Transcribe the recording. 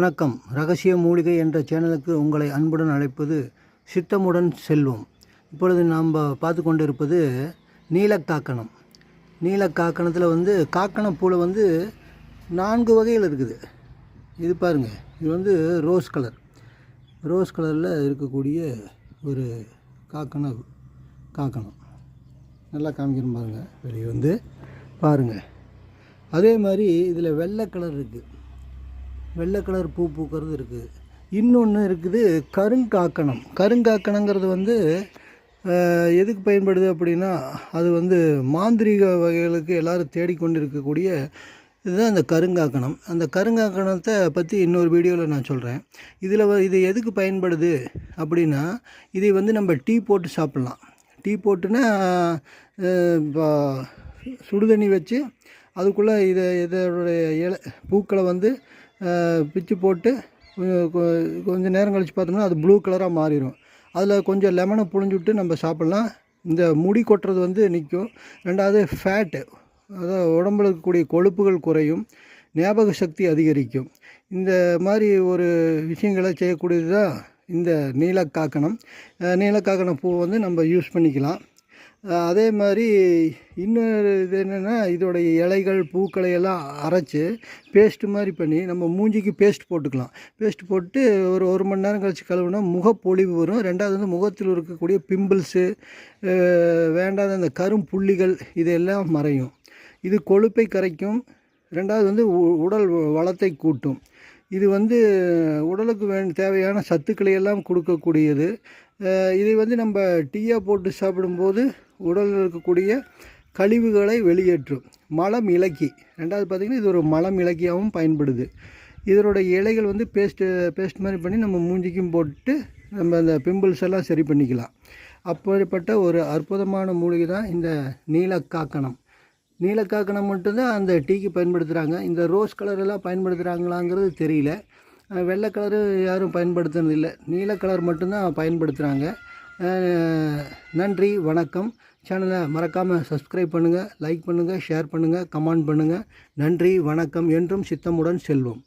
வணக்கம். ரகசிய மூலிகை என்ற சேனலுக்கு உங்களை அன்புடன் அழைப்பது சித்தமுடன் செல்வோம். இப்பொழுது நாம் பார்த்து கொண்டு இருப்பது நீலக்காக்கணம். நீலக்காக்கணத்தில் வந்து காக்கணப்பூவில் வந்து நான்கு வகைகள் இருக்குது. இது பாருங்கள் இது வந்து ரோஸ் கலர். ரோஸ் கலரில் இருக்கக்கூடிய ஒரு காக்கண காக்கணம். நல்லா காமிக்கணும் பாருங்கள் வெளியே வந்து பாருங்கள் அதே மாதிரி இதில் வெள்ளை கலர் இருக்குது வெள்ளை கலர் பூ பூக்கிறது இருக்குது இன்னொன்று இருக்குது கருங்காக்கணம். கருங்காக்கணங்கிறது வந்து எதுக்கு பயன்படுது அப்படின்னா அது வந்து மாந்திரீக வகைகளுக்கு எல்லோரும் தேடிக்கொண்டு இருக்கக்கூடிய இதுதான் அந்த கருங்காக்கணம். அந்த கருங்காக்கணத்தை பற்றி இன்னொரு வீடியோவில் நான் சொல்கிறேன் இதில் இது எதுக்கு பயன்படுது அப்படின்னா இதை வந்து நம்ம டீ போட்டு சாப்பிட்லாம். டீ போட்டுன்னா இப்போ சுடுதண்ணி வச்சு அதுக்குள்ளே இதை இதோடைய இலை பூக்களை வந்து பிச்சு போட்டு கொஞ்சம் நேரம் கழித்து பார்த்தோம்னா அது ப்ளூ கலராக மாறிடும் அதில் கொஞ்சம் லெமனை புழிஞ்சுட்டு நம்ம சாப்பிட்லாம். இந்த முடி கொட்டுறது வந்து நிற்கும் ரெண்டாவது ஃபேட்டு அதாவது உடம்புல இருக்கக்கூடிய கொழுப்புகள் குறையும். ஞாபக சக்தி அதிகரிக்கும். இந்த மாதிரி ஒரு விஷயங்களை செய்யக்கூடியது தான் இந்த நீலக்காக்கணம். அஹ், நீலக்காக்கணம் பூ வந்து நம்ம யூஸ் பண்ணிக்கலாம். அதே மாதிரி இன்னொரு இது என்னென்னா இதோடைய இலைகள் பூக்களை எல்லாம் அரைச்சி பேஸ்ட் மாதிரி பண்ணி நம்ம மூஞ்சிக்கு பேஸ்ட் போட்டுக்கலாம். பேஸ்ட் போட்டு ஒரு ஒரு மணி நேரம் கழித்து கழுவுனா முகப்பொழிவு வரும். ரெண்டாவது வந்து முகத்தில் இருக்கக்கூடிய பிம்பிள்ஸு வேண்டாத அந்த கரும்புள்ளிகள் இதெல்லாம் மறையும். இது கொழுப்பை கரைக்கும். ரெண்டாவது வந்து உடல் வளத்தை கூட்டும். இது வந்து உடலுக்கு வே தேவையான சத்துக்களை எல்லாம் கொடுக்கக்கூடியது. இதை வந்து நம்ம டீயாக போட்டு சாப்பிடும்போது உடலில் இருக்கக்கூடிய கழிவுகளை வெளியேற்றும். மலம் இலக்கி. ரெண்டாவது பார்த்திங்கன்னா இது ஒரு மலம் இலக்கியாகவும் பயன்படுது. இதனுடைய இலைகள் வந்து பேஸ்ட்டு பேஸ்ட் மாதிரி பண்ணி நம்ம மூஞ்சிக்கும் போட்டு நம்ம அந்த பிம்பிள்ஸ் எல்லாம் சரி பண்ணிக்கலாம். அப்படிப்பட்ட ஒரு அற்புதமான மூலிகை தான் இந்த நீலக்காக்கணம். நீலக்காக்கணம் மட்டும்தான் அந்த டீக்கு பயன்படுத்துகிறாங்க இந்த ரோஸ் கலரெல்லாம் பயன்படுத்துகிறாங்களாங்கிறது தெரியல. வெள்ளை கலரு யாரும் பயன்படுத்துனது இல்லை. நீல கலர் மட்டும்தான் பயன்படுத்துகிறாங்க நன்றி வணக்கம். சேனலை மறக்காமல் சப்ஸ்கிரைப் பண்ணுங்கள் லைக் பண்ணுங்கள் ஷேர் பண்ணுங்கள் கமெண்ட் பண்ணுங்கள் நன்றி வணக்கம் என்றும் சித்தமுடன் செல்வோம்.